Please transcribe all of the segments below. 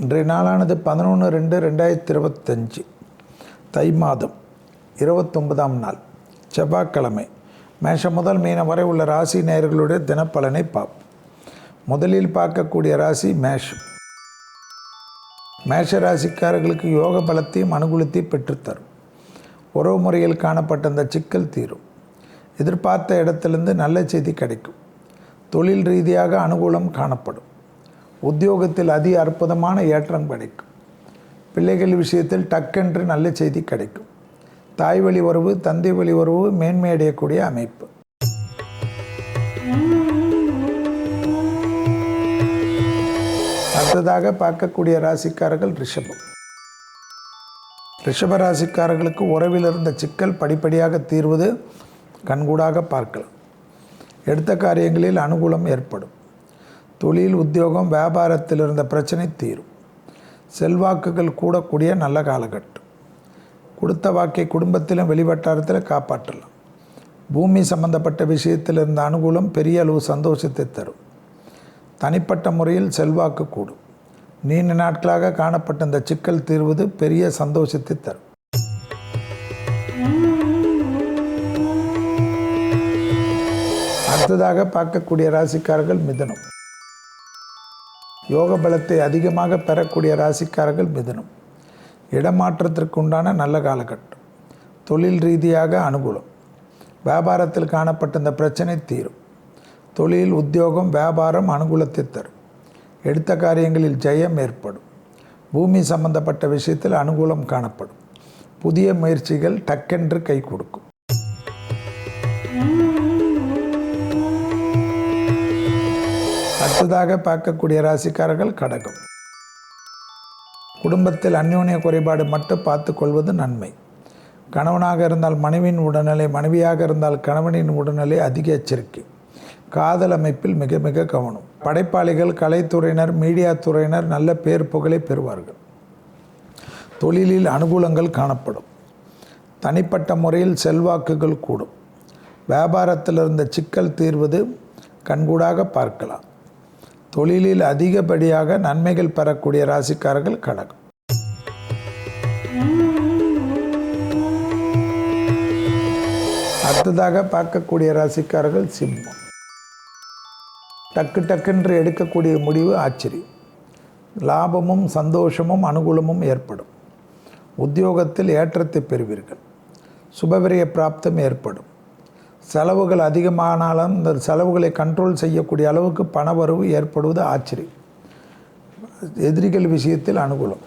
இன்றைய நாளானது பதினொன்று ரெண்டு ரெண்டாயிரத்தி இருபத்தஞ்சு தை மாதம் இருபத்தொன்பதாம் நாள் செவ்வாய்க்கிழமை. மேஷம் முதல் மீனம் வரை உள்ள ராசி நேயர்களுடைய தினப்பலனை பார்ப்போம். முதலில் பார்க்கக்கூடிய ராசி மேஷம். மேஷ ராசிக்காரர்களுக்கு யோக பலத்தையும் அனுகூலத்தையும் பெற்றுத்தரும். உறவு முறையில் காணப்பட்ட அந்த சிக்கல் தீரும். எதிர்பார்த்த இடத்திலிருந்து நல்ல செய்தி கிடைக்கும். தொழில் ரீதியாக அனுகூலம் காணப்படும். உத்தியோகத்தில் அதி அற்புதமான ஏற்றம் கிடைக்கும். பிள்ளைகள் விஷயத்தில் டக்கென்று நல்ல செய்தி கிடைக்கும். தாய் வழி உறவு தந்தை வழி உறவு மேன்மை அடையக்கூடிய அமைப்பு. அடுத்ததாக பார்க்கக்கூடிய ராசிக்காரர்கள் ரிஷபம். ரிஷப ராசிக்காரர்களுக்கு உறவில் இருந்த சிக்கல் படிப்படியாக தீர்வது கண்கூடாக பார்க்கலாம். எடுத்த காரியங்களில் அனுகூலம் ஏற்படும். தொழில் உத்தியோகம் வியாபாரத்தில் இருந்த பிரச்சனை தீரும். செல்வாக்குகள் கூடக்கூடிய நல்ல காலகட்டம். கொடுத்த வாக்கை குடும்பத்திலும் வெளிவட்டாரத்தில் காப்பாற்றலாம். பூமி சம்பந்தப்பட்ட விஷயத்தில் இருந்த அனுகூலம் பெரிய அளவு சந்தோஷத்தை தரும். தனிப்பட்ட முறையில் செல்வாக்கு கூடும். நீண்ட நாட்களாக காணப்பட்ட இந்த சிக்கல் தீர்வது பெரிய சந்தோஷத்தை தரும். அடுத்ததாக பார்க்கக்கூடிய ராசிக்காரர்கள் மிதனம். யோக பலத்தை அதிகமாக பெறக்கூடிய ராசிக்காரர்கள் மிதுனம். இடமாற்றத்திற்கு உண்டான நல்ல காலகட்டம். தொழில் ரீதியாக அனுகூலம். வியாபாரத்தில் காணப்பட்ட இந்த பிரச்சனை தீரும். தொழில் உத்தியோகம் வியாபாரம் அனுகூலத்தை தரும். எடுத்த காரியங்களில் ஜெயம் ஏற்படும். பூமி சம்பந்தப்பட்ட விஷயத்தில் அனுகூலம் காணப்படும். புதிய முயற்சிகள் டக்கென்று கை கொடுக்கும். அடுத்ததாக பார்க்கக்கூடிய ராசிக்காரர்கள் கடகம். குடும்பத்தில் அந்யோன்ய குறைபாடு மட்டும் பார்த்து கொள்வது நன்மை. கணவனாக இருந்தால் மனைவியின் உடல்நிலை மனைவியாக இருந்தால் கணவனின் உடல்நிலை அதிக எச்சரிக்கை. காதல் அமைப்பில் மிக மிக கவனம். படைப்பாளிகள் கலைத்துறையினர் மீடியா துறையினர் நல்ல பேர் புகழை பெறுவார்கள். தொழிலில் அனுகூலங்கள் காணப்படும். தனிப்பட்ட முறையில் செல்வாக்குகள் கூடும். வியாபாரத்தில் இருந்த சிக்கல் தீர்வது கண்கூடாக பார்க்கலாம். தொழிலில் அதிகப்படியாக நன்மைகள் பெறக்கூடிய ராசிக்காரர்கள் கடகம். அடுத்ததாக பார்க்கக்கூடிய ராசிக்காரர்கள் சிம்மம். டக்கு டக்குன்று எடுக்கக்கூடிய முடிவு ஆச்சரியம். லாபமும் சந்தோஷமும் அனுகூலமும் ஏற்படும். உத்தியோகத்தில் ஏற்றத்தை பெறுவீர்கள். சுபவிரய பிராப்தம் ஏற்படும். செலவுகள் அதிகமானாலும் இந்த செலவுகளை கண்ட்ரோல் செய்யக்கூடிய அளவுக்கு பணவரவு ஏற்படுவது ஆச்சரியம் எதிரிகள் விஷயத்தில் அனுகூலம்.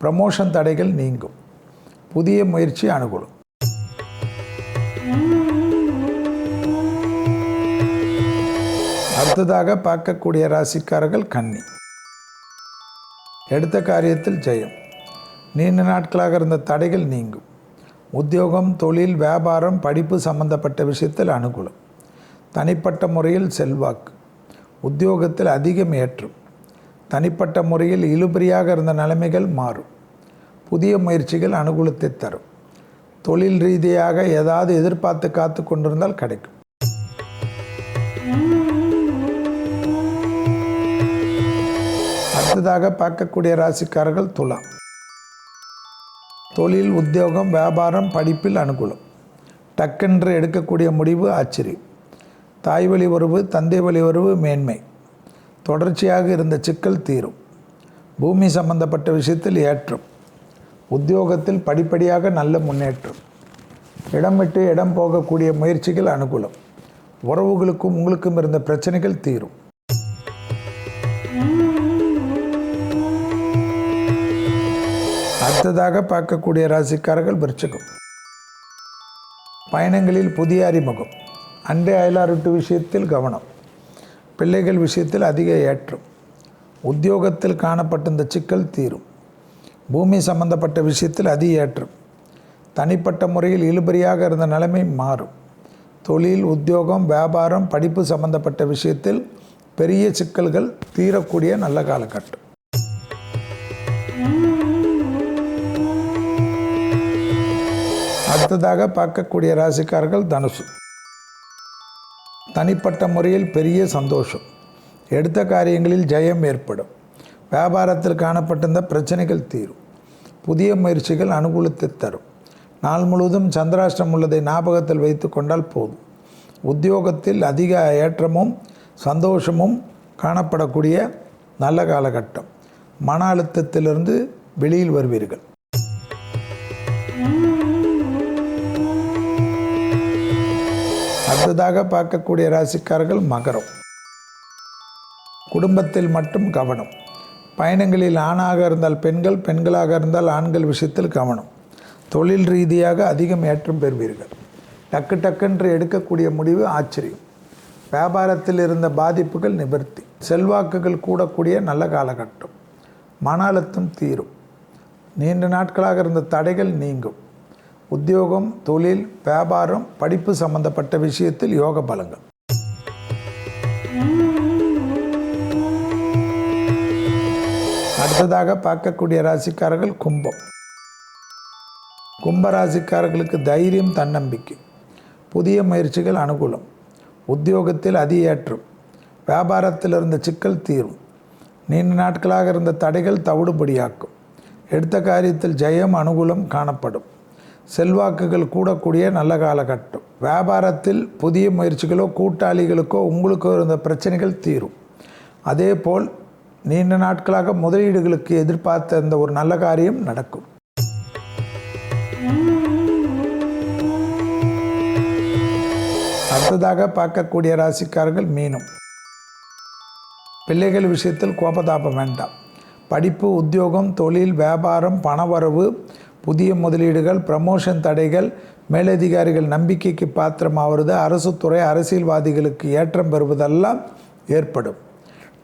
ப்ரமோஷன் தடைகள் நீங்கும். புதிய முயற்சி அனுகூலம். அடுத்ததாக பார்க்கக்கூடிய ராசிக்காரர்கள் கன்னி. எடுத்த காரியத்தில் ஜெயம். நீண்ட நாட்களாக இருந்த தடைகள் நீங்கும். உத்தியோகம் தொழில் வியாபாரம் படிப்பு சம்பந்தப்பட்ட விஷயத்தில் அனுகூலம். தனிப்பட்ட முறையில் செல்வாக்கு. உத்தியோகத்தில் அதிகம் ஏற்றும். தனிப்பட்ட முறையில் இழுபறியாக இருந்த நிலைமைகள் மாறும். புதிய முயற்சிகள் அனுகூலத்தை தரும். தொழில் ரீதியாக ஏதாவது எதிர்பார்த்து காத்து கொண்டிருந்தால் கிடைக்கும். அடுத்ததாக பார்க்கக்கூடிய ராசிக்காரர்கள் துலாம். தொழில் உத்தியோகம் வியாபாரம் படிப்பில் அனுகூலம். டக்கென்று எடுக்கக்கூடிய முடிவு ஆச்சரியம் தாய் வழி உறவு தந்தை வழி உறவு மேன்மை. தொடர்ச்சியாக இருந்த சிக்கல் தீரும். பூமி சம்பந்தப்பட்ட விஷயத்தில் ஏற்றம். உத்தியோகத்தில் படிப்படியாக நல்ல முன்னேற்றம். இடம் விட்டு இடம் போகக்கூடிய முயற்சிகள் அனுகூலம். உறவுகளுக்கும் உங்களுக்கும் இருந்த பிரச்சனைகள் தீரும். அடுத்ததாக பார்க்கக்கூடிய ராசிக்காரர்கள் விருச்சகம். பயணங்களில் புதிய அறிமுகம். அண்டை அயலாருட்டு விஷயத்தில் கவனம். பிள்ளைகள் விஷயத்தில் அதிக ஏற்றம். உத்தியோகத்தில் காணப்பட்ட இந்த சிக்கல் தீரும். பூமி சம்பந்தப்பட்ட விஷயத்தில் அதிக ஏற்றம். தனிப்பட்ட முறையில் இழுபறியாக இருந்த நிலைமை மாறும். தொழில் உத்தியோகம் வியாபாரம் படிப்பு சம்பந்தப்பட்ட விஷயத்தில் பெரிய சிக்கல்கள் தீரக்கூடிய நல்ல காலகட்டம். அடுத்ததாக பார்க்கக்கூடிய ராசிக்காரர்கள் தனுசு. தனிப்பட்ட முறையில் பெரிய சந்தோஷம். எடுத்த காரியங்களில் ஜெயம் ஏற்படும். வியாபாரத்தில் காணப்பட்டிருந்த பிரச்சனைகள் தீரும். புதிய முயற்சிகள் அனுகூலத்தை தரும். நாள் முழுவதும் சந்திராஷ்டிரம் உள்ளதை ஞாபகத்தில் வைத்து கொண்டால் போதும். உத்தியோகத்தில் அதிக ஏற்றமும் சந்தோஷமும் காணப்படக்கூடிய நல்ல காலகட்டம். மன அழுத்தத்திலிருந்து வெளியில் வருவீர்கள். அடுத்ததாக பார்க்கக்கூடிய ராசிக்காரர்கள் மகரம். குடும்பத்தில் மட்டும் கவனம். பயணங்களில் ஆணாக இருந்தால் பெண்கள் பெண்களாக இருந்தால் ஆண்கள் விஷயத்தில் கவனம். தொழில் ரீதியாக அதிகம் ஏற்றம் பெறுவீர்கள். டக்கு டக்குன்று எடுக்கக்கூடிய முடிவு ஆச்சரியம். வியாபாரத்தில் இருந்த பாதிப்புகள் நிவர்த்தி. செல்வாக்குகள் கூடக்கூடிய நல்ல காலகட்டம். மன அழுத்தம் தீரும். நீண்ட நாட்களாக இருந்த தடைகள் நீங்கும். உத்தியோகம் தொழில் வியாபாரம் படிப்பு சம்பந்தப்பட்ட விஷயத்தில் யோக பலங்கள் அடுத்ததாக பார்க்கக்கூடிய ராசிக்காரர்கள் கும்பம். கும்ப ராசிக்காரர்களுக்கு தைரியம் தன்னம்பிக்கை. புதிய முயற்சிகள் அனுகூலம். உத்தியோகத்தில் அதி ஏற்றம் வியாபாரத்தில் இருந்த சிக்கல் தீரும். நீண்ட நாட்களாக இருந்த தடைகள் தவிடுபடியாக்கும். எடுத்த காரியத்தில் ஜெயம் அனுகூலம் காணப்படும். செல்வாக்குகள் கூடக்கூடிய நல்ல காலகட்டம். வியாபாரத்தில் புதிய முயற்சிகளோ கூட்டாளிகளுக்கோ உங்களுக்கோ இருந்த பிரச்சனைகள் தீரும். அதேபோல் நீண்ட நாட்களாக முதலீடுகளுக்கு எதிர்பார்த்த அந்த ஒரு நல்ல காரியம் நடக்கும். அடுத்ததாக பார்க்கக்கூடிய ராசிக்காரர்கள் மீனும். பிள்ளைகள் விஷயத்தில் கோபதாபம் வேண்டாம். படிப்பு உத்தியோகம் தொழில் வியாபாரம் பணவரவு புதிய முதலீடுகள் ப்ரமோஷன் தடைகள் மேலதிகாரிகள் நம்பிக்கைக்கு பாத்திரமாவது அரசு துறை அரசியல்வாதிகளுக்கு ஏற்றம் பெறுவதெல்லாம் ஏற்படும்.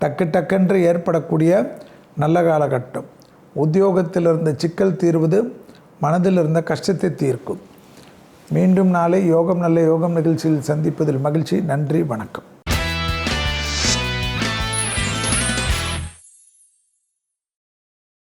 டக்கு டக்கென்று ஏற்படக்கூடிய நல்ல காலகட்டம். உத்தியோகத்தில் இருந்த சிக்கல் தீர்வது மனதில் இருந்த கஷ்டத்தை தீர்க்கும். மீண்டும் நாளை யோகம் நல்ல யோகம் நிகழ்ச்சியில் சந்திப்பதில் மகிழ்ச்சி. நன்றி வணக்கம்.